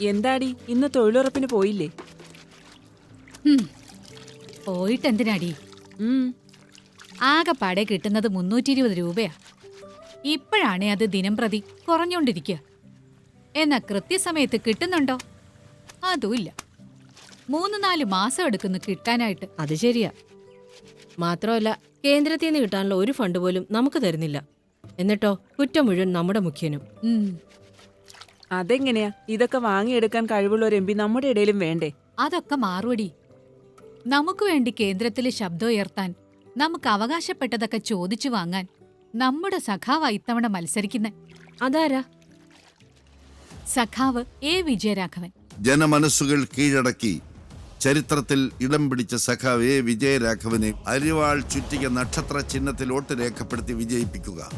എന്താടി? ഇന്ന് തൊഴിലുറപ്പിന് പോയില്ലേ. പോയിട്ട് എന്തിനാടി ആകെ ആകെപ്പാടെ കിട്ടുന്നത് മുന്നൂറ്റി ഇരുപത് രൂപയാ. ഇപ്പോഴാണേ അത് ദിനം പ്രതി കുറഞ്ഞോണ്ടിരിക്ക. എന്നാ കൃത്യസമയത്ത് കിട്ടുന്നുണ്ടോ? അതുമില്ല. മൂന്ന് നാല് മാസം എടുക്കുന്നു കിട്ടാനായിട്ട്. അത് ശരിയാ. മാത്രമല്ല കേന്ദ്രത്തിൽ നിന്ന് കിട്ടാനുള്ള ഒരു ഫണ്ട് പോലും നമുക്ക് തരുന്നില്ല. എന്നിട്ടോ കുറ്റം മുഴുവൻ നമ്മുടെ മുഖ്യനും. ഉം. അതെങ്ങനെയാ? ഇതൊക്കെ വാങ്ങിയെടുക്കാൻ കഴിവുള്ള ഒരു എം പി നമ്മുടെ ഇടയിലും വേണ്ടേ? അതൊക്കെ മാറുവടി. നമുക്ക് വേണ്ടി കേന്ദ്രത്തിലെ ശബ്ദം ഉയർത്താൻ നമുക്ക് അവകാശപ്പെട്ടതൊക്കെ ചോദിച്ചു വാങ്ങാൻ നമ്മുടെ സഖാവ് ഇത്തവണ മത്സരിക്കുന്ന. അതാരാ? സഖാവ് എ വിജയരാഘവൻ. ജനമനസ്സുകൾ കീഴടക്കി ചരിത്രത്തിൽ ഇടം പിടിച്ച സഖാവ് എ വിജയരാഘവനെ അരിവാൾ ചുറ്റിക നക്ഷത്ര ചിഹ്നത്തിൽ വോട്ട് രേഖപ്പെടുത്തി വിജയിപ്പിക്കുക.